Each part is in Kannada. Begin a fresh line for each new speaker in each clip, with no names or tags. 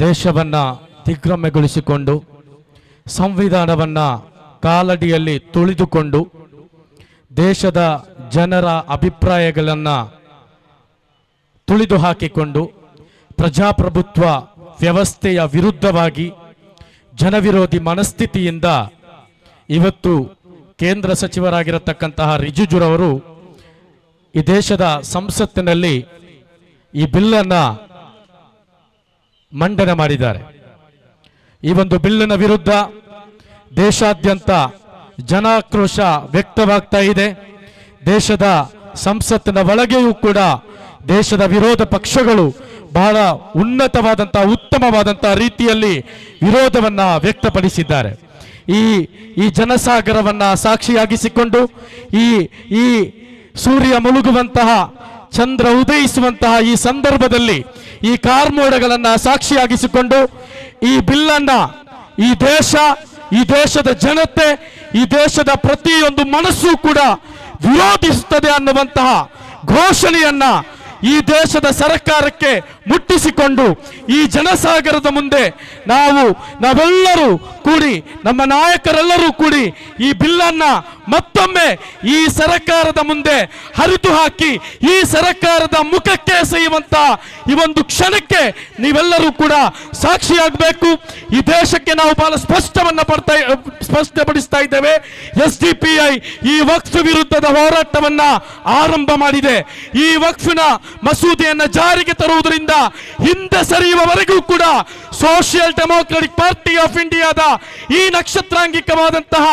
ದೇಶವನ್ನು ದಿಗ್ಭ್ರಮೆಗೊಳಿಸಿಕೊಂಡು ಸಂವಿಧಾನವನ್ನು ಕಾಲಡಿಯಲ್ಲಿ ತುಳಿದುಕೊಂಡು, ದೇಶದ ಜನರ ಅಭಿಪ್ರಾಯಗಳನ್ನು ತುಳಿದು ಹಾಕಿಕೊಂಡು ಪ್ರಜಾಪ್ರಭುತ್ವ ವ್ಯವಸ್ಥೆಯ ವಿರುದ್ಧವಾಗಿ ಜನವಿರೋಧಿ ಮನಸ್ಥಿತಿಯಿಂದ ಇವತ್ತು ಕೇಂದ್ರ ಸಚಿವರಾಗಿರತಕ್ಕಂತಹ ರಿಜಿಜುರವರು ಈ ದೇಶದ ಸಂಸತ್ತಿನಲ್ಲಿ ಈ ಬಿಲ್ಲನ್ನು ಮಂಡನೆ ಮಾಡಿದ್ದಾರೆ. ಈ ಒಂದು ಬಿಲ್ಲಿನ ವಿರುದ್ಧ ದೇಶಾದ್ಯಂತ ಜನಾಕ್ರೋಶ ವ್ಯಕ್ತವಾಗ್ತಾ ಇದೆ. ದೇಶದ ಸಂಸತ್ತಿನ ಒಳಗೆಯೂ ಕೂಡ ದೇಶದ ವಿರೋಧ ಪಕ್ಷಗಳು ಬಹಳ ಉನ್ನತವಾದಂತಹ, ಉತ್ತಮವಾದಂತಹ ರೀತಿಯಲ್ಲಿ ವಿರೋಧವನ್ನ ವ್ಯಕ್ತಪಡಿಸಿದ್ದಾರೆ. ಈ ಈ ಜನಸಾಗರವನ್ನ ಸಾಕ್ಷಿಯಾಗಿಸಿಕೊಂಡು, ಈ ಈ ಸೂರ್ಯ ಮುಳುಗುವಂತಹ ಚಂದ್ರ ಉದಯಿಸುವಂತಹ ಈ ಸಂದರ್ಭದಲ್ಲಿ ಈ ಕಾರ್ಮೋಡಗಳನ್ನ ಸಾಕ್ಷಿಯಾಗಿಸಿಕೊಂಡು ಈ ಬಿಲ್ಲನ್ನ, ಈ ದೇಶ, ಈ ದೇಶದ ಜನತೆ, ಈ ದೇಶದ ಪ್ರತಿಯೊಂದು ಮನಸ್ಸು ಕೂಡ ವಿರೋಧಿಸುತ್ತದೆ ಅನ್ನುವಂತಹ ಘೋಷಣೆಯನ್ನ ಈ ದೇಶದ ಸರ್ಕಾರಕ್ಕೆ ಮುಟ್ಟಿಸಿಕೊಂಡು ಈ ಜನಸಾಗರದ ಮುಂದೆ ನಾವು, ನಾವೆಲ್ಲರೂ ಕೂಡಿ, ನಮ್ಮ ನಾಯಕರೆಲ್ಲರೂ ಕೂಡಿ ಈ ಬಿಲ್ಲನ್ನ ಮತ್ತೊಮ್ಮೆ ಈ ಸರಕಾರದ ಮುಂದೆ ಹರಿತು ಹಾಕಿ, ಈ ಸರಕಾರದ ಮುಖಕ್ಕೆ ಸೇಯುವಂತ ಈ ಒಂದು ಕ್ಷಣಕ್ಕೆ ನೀವೆಲ್ಲರೂ ಕೂಡ ಸಾಕ್ಷಿಯಾಗಬೇಕು. ಈ ದೇಶಕ್ಕೆ ನಾವು ಬಹಳ ಸ್ಪಷ್ಟವನ್ನ ಪಡ್ತಾ, ಸ್ಪಷ್ಟಪಡಿಸ್ತಾ ಇದ್ದೇವೆ. ಎಸ್ ಈ ವಕ್ಫ್ ವಿರುದ್ಧದ ಹೋರಾಟವನ್ನ ಆರಂಭ ಮಾಡಿದೆ. ಈ ವಕ್ಫಿನ ಮಸೂದೆಯನ್ನ ಜಾರಿಗೆ ತರುವುದರಿಂದ ಹಿಂದೆ ಸರಿಯುವವರೆಗೂ ಕೂಡ ಸೋಷಿಯಲ್ ಡೆಮೋಕ್ರೆಟಿಕ್ ಪಾರ್ಟಿ ಆಫ್ ಇಂಡಿಯಾದ ಈ ನಕ್ಷತ್ರಾಂಗಿಕವಾದಂತಹ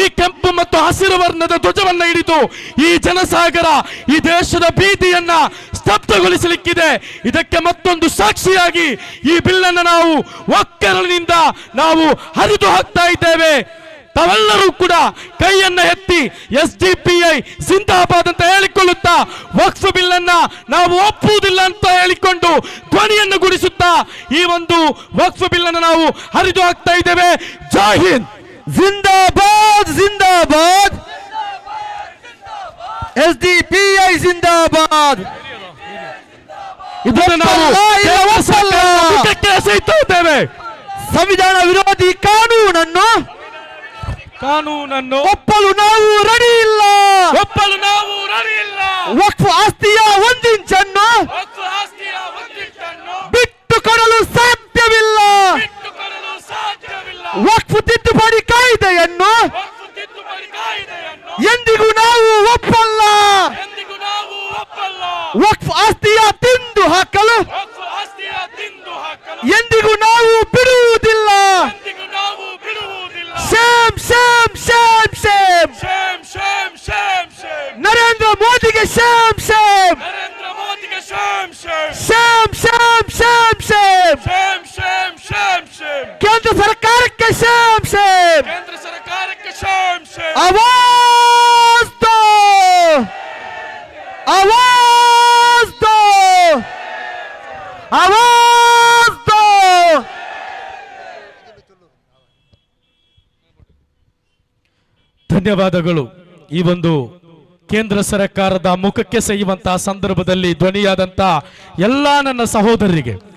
ಈ ಕೆಂಪು ಮತ್ತು ವರ್ಣದ ಧ್ವಜವನ್ನ ಹಿಡಿದು ಈ ಜನಸಾಗರ, ಈ ದೇಶದ ಬೀದಿಯನ್ನ ಸ್ತಬ್ಧಗೊಳಿಸಲಿಕ್ಕಿದೆ. ಇದಕ್ಕೆ ಮತ್ತೊಂದು ಸಾಕ್ಷಿಯಾಗಿ ಈ ಬಿಲ್ಲನ್ನು ನಾವು ಒಕ್ಕರಲಿನಿಂದ ನಾವು ಹರಿದು ಹಾಕ್ತಾ ಇದ್ದೇವೆ. ತಾವೆಲ್ಲರೂ ಕೂಡ ಕೈಯನ್ನ ಎತ್ತಿ ಎಸ್ ಡಿ ಪಿ ಐ ಸಿಂದಾಬಾದ್ ಅಂತ ಹೇಳಿಕೊಳ್ಳುತ್ತಾ ವಕ್ಫ್ ಬಿಲ್ ಅನ್ನ ನಾವು ಒಪ್ಪುವುದಿಲ್ಲ ಅಂತ ಹೇಳಿಕೊಂಡು ಧ್ವನಿಯನ್ನು ಗುಡಿಸುತ್ತಾ ಈ ಒಂದು ವಕ್ಫ್ ಬಿಲ್ ಅನ್ನು ನಾವು ಹರಿದು ಹಾಕ್ತಾ ಇದ್ದೇವೆ. ಜೈ
ಜಿಂದಾಬಾದ್. ಎಸ್ ಡಿ ಪಿ ಐ ಜಿಂದಾಬಾದ್. ಸಂವಿಧಾನ ವಿರೋಧಿ ಕಾನೂನನ್ನು
ಕಾನೂನನ್ನು
ಒಪ್ಪಲು ನಾವು ರೆಡಿ ಇಲ್ಲ.
ಒಪ್ಪಲು ನಾವು ರೆಡಿ ಇಲ್ಲ.
ವಕ್ಫ್ ಆಸ್ತಿಯ ಒಂದಿಂಚನ್ನು ಬಿಟ್ಟು ಕೊಡಲು ಸಾಧ್ಯವಿಲ್ಲ. ವಕ್ಫ್ ತಿದ್ದುಪಡಿ ಕಾಯ್ದೆಯನ್ನು ಎಂದಿಗೂ ನಾವು ಒಪ್ಪಲ್ಲ
ಎಂದಿಗೂ ನಾವು ಒಪ್ಪಲ್ಲ
ವಕ್ಫ್ ಆಸ್ತಿಯ ತಿಂದು ಹಾಕಲು ಎಂದಿಗೂ ನಾವು ಬಿಡುವುದಿಲ್ಲ. Same same same same. Narendra ಮೋದಿಗೆ same same. Same same. Same same ಕೇಂದ್ರ ಸರ್ಕಾರಕ್ಕೆ
ಧನ್ಯವಾದಗಳು. ಈ ಒಂದು ಕೇಂದ್ರ ಸರ್ಕಾರದ ಮುಖಕ್ಕೆ ಸೆಯುವಂತಹ ಸಂದರ್ಭದಲ್ಲಿ ಧ್ವನಿಯಾದಂತಹ ಎಲ್ಲಾ ನನ್ನ ಸಹೋದರರಿಗೆ.